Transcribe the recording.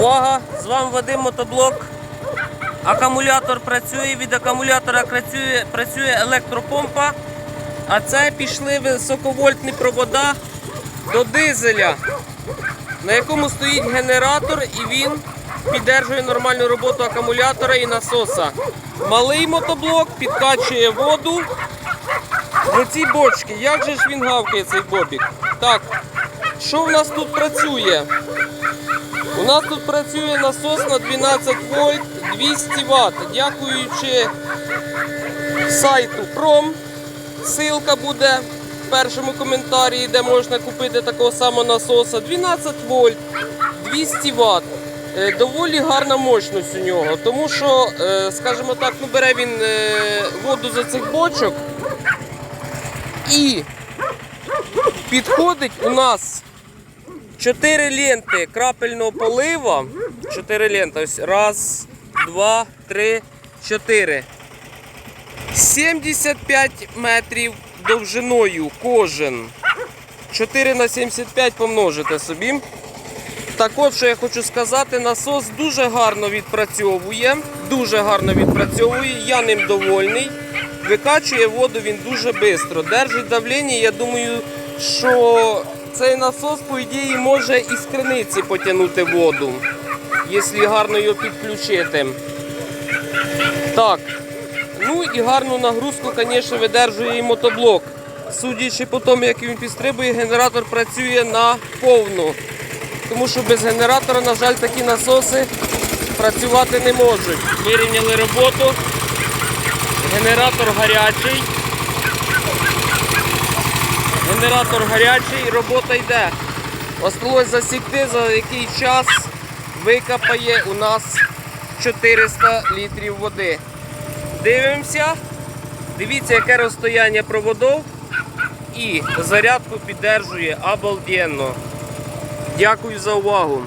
Увага! З вами Вадим Мотоблок. Акумулятор працює, від акумулятора працює, працює електропомпа, а це пішли високовольтні провода до дизеля, на якому стоїть генератор і він піддержує нормальну роботу акумулятора і насоса. Малий мотоблок підкачує воду в ці бочки. Як же ж він гавкає цей бобік? Так, що в нас тут працює? У нас тут працює насос на 12 вольт 200 Вт. Дякуючи сайту Prom. Ссылка буде в першому коментарі, де можна купити такого самого насоса. 12 вольт 200 Вт. Е, Доволі гарна мощність у нього, тому що, е, скажімо так, ну бере він е, воду з цих бочок і підходить у нас 4 ленти крапельного полива. 4 ленти. Ось раз, два, три, чотири. 75 метрів довжиною кожен. 4 на 75 помножите собі. Так от, що я хочу сказати, насос дуже гарно відпрацьовує. Дуже гарно відпрацьовує, я ним довольний. Викачує воду він дуже швидко. Держить давлення, я думаю, що цей насос, по ідеї, може із криниці потягнути воду, якщо гарно його підключити. Так. Ну і гарну нагрузку, звісно, видержує і мотоблок. Судячи по тому, як він підстрибує, генератор працює на повну. Тому що без генератора, на жаль, такі насоси працювати не можуть. Вирівняли роботу. Генератор гарячий. Генератор гарячий, робота йде. Осталось засікти, за який час викапає у нас 400 літрів води. Дивимося. Дивіться, яке розстояння проводов і зарядку піддержує обалденно. Дякую за увагу.